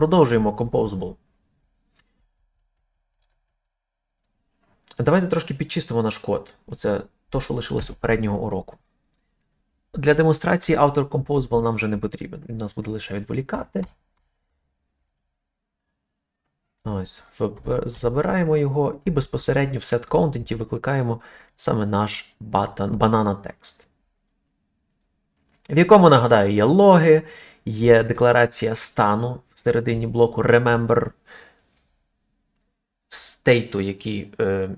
Продовжуємо Composable. Давайте трошки підчистимо наш код. Оце то, що лишилось у переднього уроку. Для демонстрації автор Composable нам вже не потрібен. Він нас буде лише відволікати. Ось, забираємо його і безпосередньо в set контенті викликаємо саме наш banana text. В якому, нагадаю, є логи, є декларація стану всередині блоку remember стейту, який е,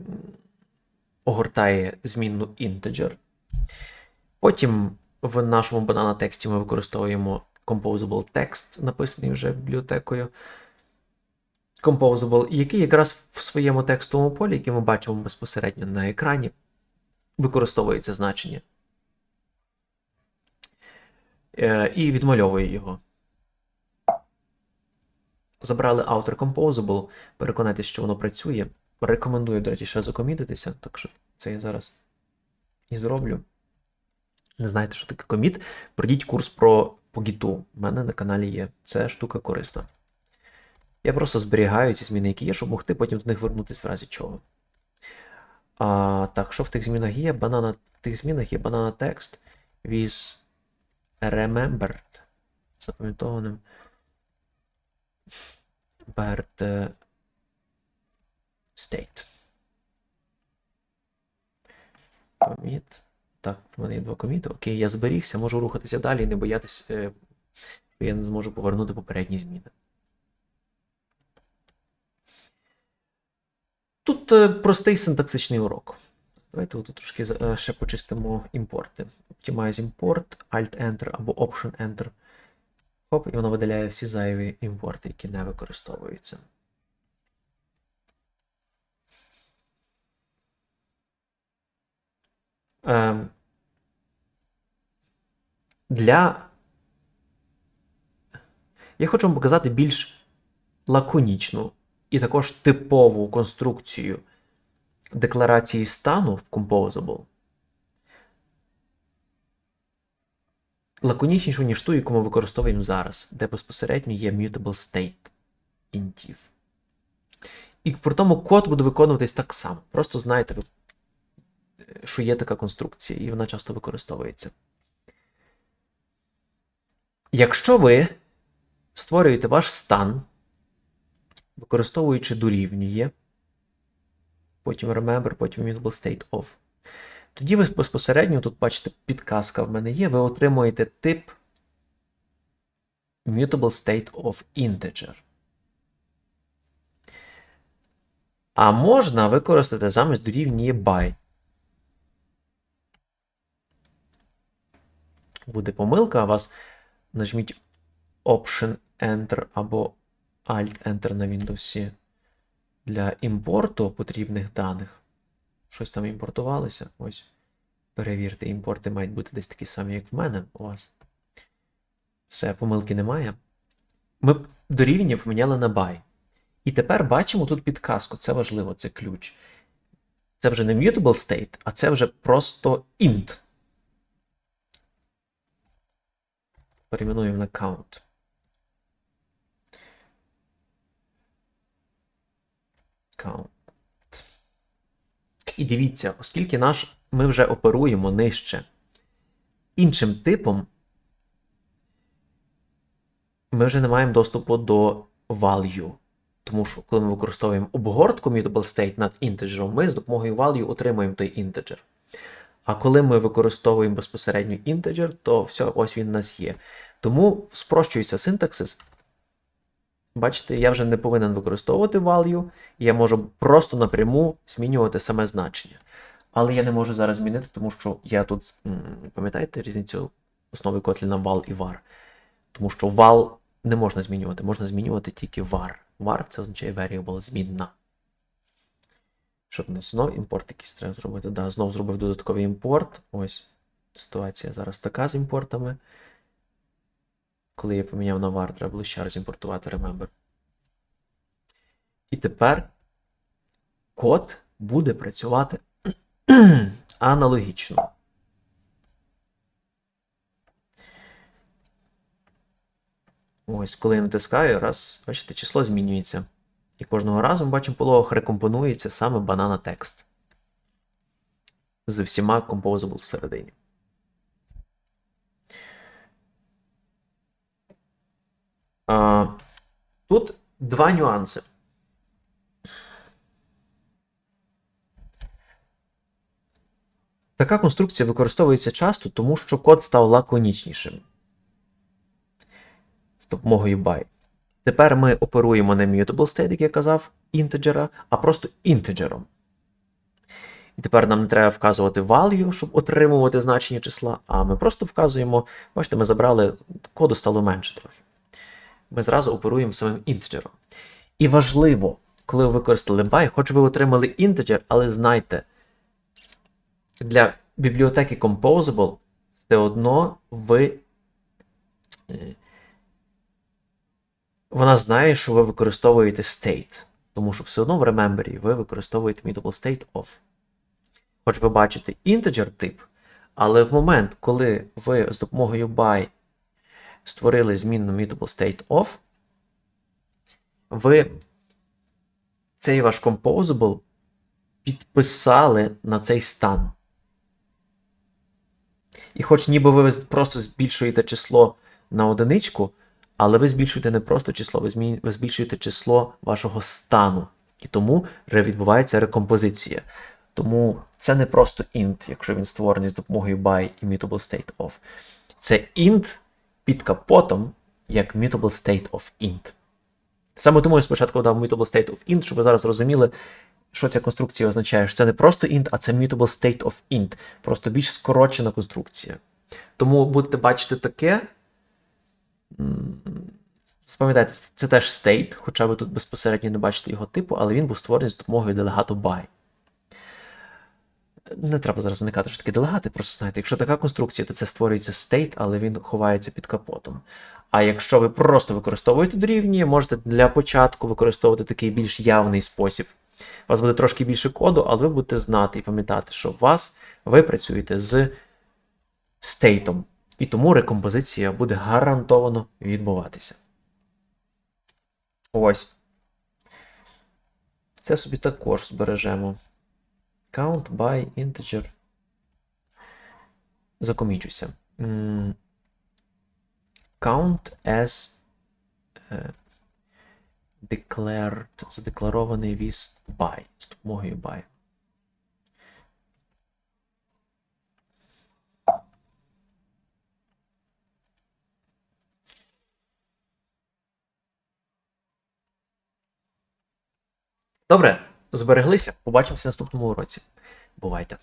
огортає змінну integer. Потім в нашому банана тексті ми використовуємо composable text, написаний вже бібліотекою composable, який якраз в своєму текстовому полі, який ми бачимо безпосередньо на екрані, використовує це значення. Е, і відмальовує його. Забрали Outer Composable, переконайтеся, що воно працює. Рекомендую, до речі, ще закомітитися, так що це я зараз і зроблю. Не знаєте, що таке коміт? Пройдіть курс про по гіту. У мене на каналі є. Це штука корисна. Я просто зберігаю ці зміни, які є, щоб могти потім до них вернутися в разі чого. А, так, що в тих змінах є? Банана, в тих змінах є banana text with remembered. Запам'ятованим. Bird е, state. Commit. Так, в мене є два коміти. Окей, я зберігся, можу рухатися далі і не боятись, е, що я не зможу повернути попередні зміни. Тут е, простий синтаксичний урок. Давайте тут трошки е, ще почистимо імпорти. Optimize import, Alt-Enter або Option-Enter. Хоп, і воно видаляє всі зайві імпорти, які не використовуються. Ем, для. Я хочу вам показати більш лаконічну і також типову конструкцію декларації стану в Composable. Лаконічнішу, ніж ту, яку ми використовуємо зараз, де безпосередньо є mutable state інтів. І при тому код буде виконуватись так само. Просто знаєте, що є така конструкція, і вона часто використовується. Якщо ви створюєте ваш стан, використовуючи дорівнює, потім remember, потім mutable state of. Тоді ви безпосередньо, тут бачите, підказка в мене є, ви отримуєте тип mutable state of integer. А можна використати замість дорівнює by. Буде помилка, у вас нажміть Option Enter або Alt-Enter на Windows для імпорту потрібних даних. Щось там імпортувалося. Ось. Перевірте, імпорти мають бути десь такі самі, як в мене у вас. Все, помилки немає. Ми дорівнює поміняли на by. І тепер бачимо тут підказку. Це важливо, це ключ. Це вже не mutable state, а це вже просто int. Перейменуємо на count. Count. І дивіться, оскільки наш, ми вже оперуємо нижче іншим типом, ми вже не маємо доступу до value. Тому що, коли ми використовуємо обгортку mutable state над інтеджером, ми з допомогою value отримуємо той інтеджер. А коли ми використовуємо безпосередньо інтеджер, то все, ось він у нас є. Тому спрощується синтаксис. Бачите, я вже не повинен використовувати value, я можу просто напряму змінювати саме значення. Але я не можу зараз змінити, тому що я тут, пам'ятаєте різницю основи Kotlin val і var? Тому що val не можна змінювати, можна змінювати тільки var. var це означає variable, змінна. Що тут знов імпорт якийсь треба зробити? Да, знов зробив додатковий імпорт. Ось ситуація зараз така з імпортами. Коли я поміняв на var, треба було ще раз імпортувати remember. І тепер код буде працювати аналогічно. Ось, коли я натискаю, раз, бачите, число змінюється. І кожного разу ми бачимо, по логах рекомпонується саме банана текст. З всіма composable всередині. Тут два нюанси. Така конструкція використовується часто, тому що код став лаконічнішим з допомогою by. Тепер ми оперуємо не mutable state, як я казав, інтеджера, а просто інтеджером. І тепер нам не треба вказувати value, щоб отримувати значення числа, а ми просто вказуємо, бачите, ми забрали, коду стало менше трохи. Ми зразу оперуємо самим інтеджером. І важливо, коли ви використали by, хоч ви отримали інтеджер, але знайте, для бібліотеки Composable все одно ви. е, Вона знає, що ви використовуєте state. Тому що все одно в Remember ви використовуєте mutable state of. Хоч ви бачите integer тип, але в момент, коли ви з допомогою by створили змінну mutable state of, ви цей ваш composable підписали на цей стан. І хоч ніби ви просто збільшуєте число на одиничку, але ви збільшуєте не просто число, ви, змін... ви збільшуєте число вашого стану. І тому відбувається рекомпозиція. Тому це не просто int, якщо він створений з допомогою by і mutable state of. Це int під капотом, як mutable state of int. Саме тому я спочатку дав mutable state of int, щоб ви зараз розуміли, що ця конструкція означає, що це не просто int, а це mutable state of int. Просто більш скорочена конструкція. Тому будете бачити таке. Спам'ятайте, це теж state, хоча ви тут безпосередньо не бачите його типу, але він був створений з допомогою делегату by. Не треба зараз виникати, що таке делегати, просто знаєте, якщо така конструкція, то це створюється state, але він ховається під капотом. А якщо ви просто використовуєте дорівнює, можете для початку використовувати такий більш явний спосіб. У вас буде трошки більше коду, але ви будете знати і пам'ятати, що вас ви працюєте з стейтом. І тому рекомпозиція буде гарантовано відбуватися. Ось. Це собі також збережемо. Count by integer. Закомічуся. Count as е, declared, задекларований with by, з допомогою by. Добре, збереглися. Побачимося наступному уроці. Бувайте!